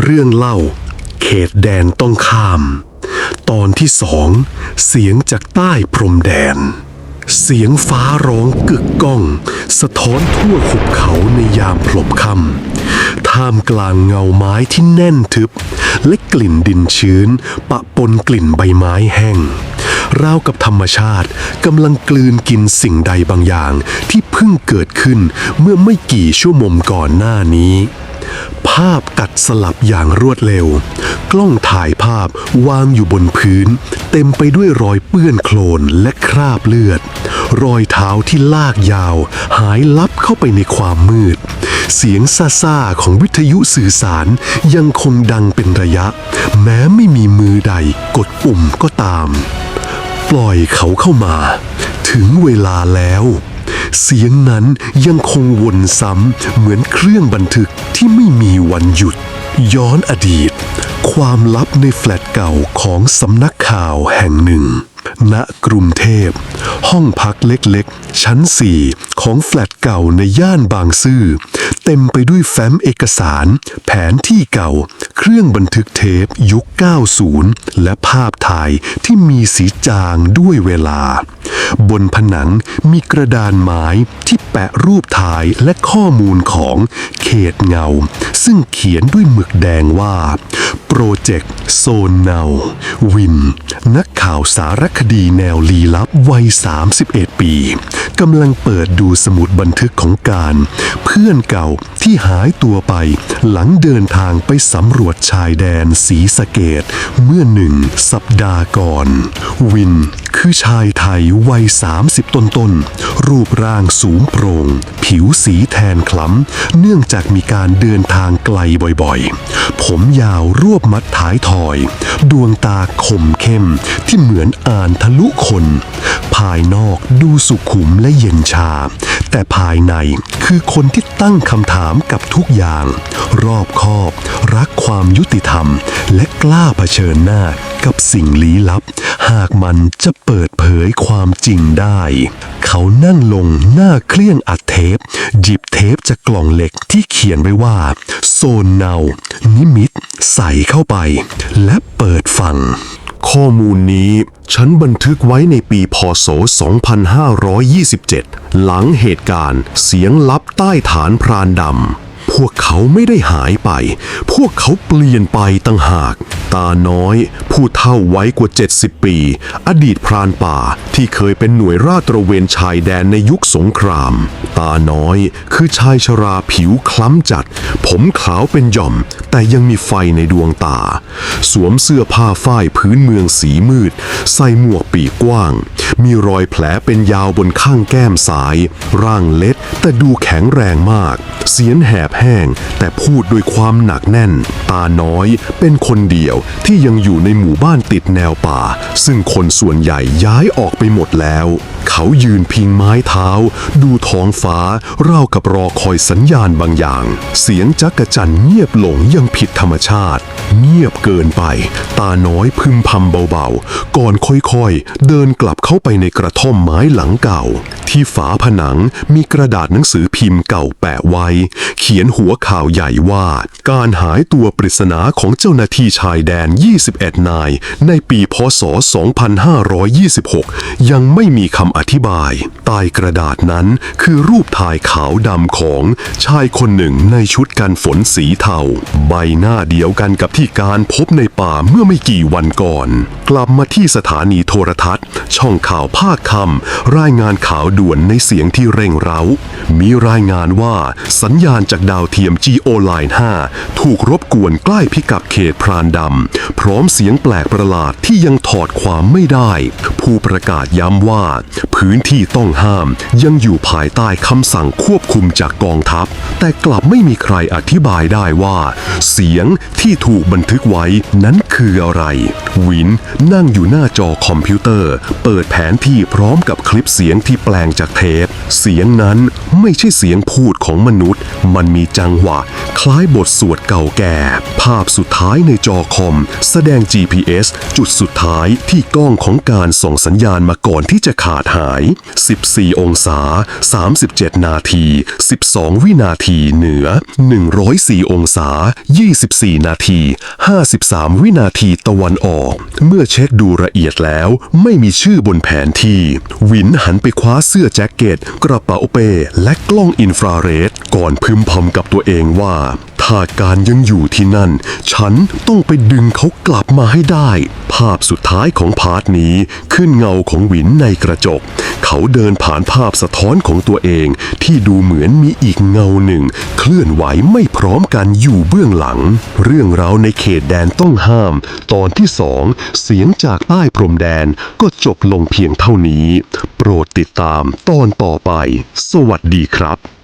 เรื่องเล่า เขตแดนต้องข้าม ตอนที่สองเสียงจากใต้พรมแดน เสียงฟ้าร้องกึกก้อง สะท้อนทั่วหุบเขาในยามพลบค่ำท่ามกลางเงาไม้ที่แน่นทึบ และกลิ่นดินชื้น ปะปนกลิ่นใบไม้แห้งราวกับธรรมชาติกำลังกลืนกินสิ่งใดบางอย่างที่เพิ่งเกิดขึ้นเมื่อไม่กี่ชั่วโมงก่อนหน้านี้ ภาพตัดสลับอย่างรวดเร็ว กล้องถ่ายภาพวางอยู่บนพื้น เต็มไปด้วยรอยเปื้อนโคลนและคราบเลือด รอยเท้าที่ลากยาว หายลับเข้าไปในความมืด เสียงซ่าของวิทยุสื่อสารยังคงดังเป็นระยะ แม้ไม่มีมือใดกดปุ่มก็ตาม ปล่อยเขาเข้ามา ถึงเวลาแล้ว เสียงนั้นยังคงวนซ้ำเหมือนเครื่องบันทึกที่ไม่มีวันหยุด ย้อนอดีต ความลับในแฟลตเก่าของสำนักข่าวแห่งหนึ่ง ณกรุงเทพ ห้องพักเล็กๆ ชั้นสี่ของแฟลตเก่าในย่านบางซื่อ เต็มไปด้วยแฟ้มเอกสาร แผนที่เก่า เครื่องบันทึกเทปยุค 90 และภาพถ่ายที่มีสีจางด้วยเวลา บนผนังมีกระดานไม้ที่แปะรูปถ่ายและข้อมูลของเขตเงา ซึ่งเขียนด้วยหมึกแดงว่า โปรเจกต์โซนเนาวิน นักข่าวสารคดีแนวลี้ลับวัย 31 ปีกำลังเปิดดูสมุดบันทึกของการ เพื่อนเก่าที่หายตัวไปหลังเดินทางไปสำรวจชายแดนสีสะเกตเมื่อหนึ่งสัปดาห์ก่อน วินคือชายไทยวัย 30 ต้นต้น รูปร่างสูงโปร่ง ผิวสีแทนคล้ำ เนื่องจากมีการเดินทางไกลบ่อยๆ ผมยาวรวบมัดท้ายถอย ดวงตาคมเข้มที่เหมือนอ่านทะลุคน ภายนอกดูสุขุมและเย็นชา แต่ภายในคือคนที่ตั้งคำถามกับทุกอย่าง รอบคอบ รักความยุติธรรม และกล้าเผชิญหน้ากับสิ่งลี้ลับ หากมันจะเปิดเผยความจริงได้ เขานั่งลงหน้าเครื่องอัดเทป หยิบเทปจากกล่องเหล็กที่เขียนไว้ว่า โซนเนา นิมิต ใส่เข้าไป และเปิดฟัง ข้อมูลนี้ฉันบันทึกไว้ในปีพศ 2527 หลังเหตุการณ์เสียงลับใต้ฐานพรานดำ พวกเขาไม่ได้หายไป พวกเขาเปลี่ยนไปตั้งหาก ตาน้อย ผู้เฒ่าไว้กว่า 70 ปี อดีตพรานป่าที่เคยเป็นหน่วยราตระเวนชายแดนในยุคสงคราม ตาน้อยคือชายชราผิวคล้ำจัด ผมขาวเป็นหย่อม แต่ยังมีไฟในดวงตา สวมเสื้อผ้าฝ้ายพื้นเมืองสีมืด ใส่หมวกปีกกว้าง มีรอยแผลเป็นยาวบนข้างแก้มซ้าย ร่างเล็กแต่ดูแข็งแรงมาก เสียงแหบแห้ง แต่พูดด้วยความหนักแน่น ตาน้อยเป็นคนเดียวที่ยังอยู่ในหมู่บ้านติดแนวป่า ซึ่งคนส่วนใหญ่ย้ายออกไปหมดแล้วเขายืนพิงไม้เท้า ดูท้องฟ้า ราวกับรอคอยสัญญาณบางอย่าง เสียงจักกะจันเงียบลงยังผิดธรรมชาติ เงียบเกินไป ตาน้อยพึมพำเบาๆ ก่อนค่อยๆ เดินกลับเข้าไปในกระท่อมไม้หลังเก่า ที่ฝาผนังมีกระดาษหนังสือพิมพ์เก่าแปะไว้ เขียนหัวข่าวใหญ่ว่า การหายตัวปริศนาของเจ้าหน้าที่ชายแดน 21 นาย ในปีพศ 2526 ยังไม่มีคำอธิบาย ใต้กระดาษนั้นคือรูปถ่ายขาวดำของชายคนหนึ่งในชุดกันฝนสีเทา ใบหน้าเดียวกันกับที่การพบในป่าเมื่อไม่กี่วันก่อน กลับมาที่สถานีโทรทัศน์ ช่องข่าวภาคคำรายงานข่าวด่วนในเสียงที่เร่งเร้า มีรายงานว่าสัญญาณจากดาวเทียม GO Line 5 ถูกรบกวนใกล้พิกัดเขตพรานดำพร้อมเสียงแปลกประหลาดที่ยังถอดความไม่ได้ ผู้ประกาศย้ำว่า พื้นที่ต้องห้ามยังอยู่ภายใต้คำสั่งควบคุมจากกองทัพ แต่กลับไม่มีใครอธิบายได้ว่า เสียงที่ถูกบันทึกไว้นั้นคืออะไร วินนั่งอยู่หน้าจอคอมพิวเตอร์ เปิดแผนที่พร้อมกับคลิปเสียงที่แปลงจากเทป เสียงนั้นไม่ใช่เสียงพูดของมนุษย์ มันมีจังหวะ คล้ายบทสวดเก่าแก่ ภาพสุดท้ายในจอคอม แสดง GPS จุดสุดท้ายที่กล้องของการส่งงสัญญาณมาก่อนที่จะขาดหาย 14 องศา 37 นาที 12 วินาทีเหนือ 104 องศา 24 นาที 53 วินาทีตะวันออก เมื่อเช็คดูละเอียดแล้ว ไม่มีชื่อบนแผนที่ วินหันไปคว้าเสื้อแจ็คเก็ต กระเป๋าเป้และกล้องอินฟราเรด ก่อนพึมพำกับตัวเองว่า ถ้าการยังอยู่ที่นั่น ฉันต้องไปดึงเขากลับมาให้ได้ ภาพสุดท้ายของพาร์ทนี้ขึ้นเงาของหวินในกระจก เขาเดินผ่านภาพสะท้อนของตัวเอง ที่ดูเหมือนมีอีกเงาหนึ่ง เคลื่อนไหวไม่พร้อมกันอยู่เบื้องหลัง เรื่องราวในเขตแดนต้องห้าม ตอนที่สองเสียงจากใต้พรมแดนก็จบลงเพียงเท่านี้ โปรดติดตามตอนต่อไป สวัสดีครับ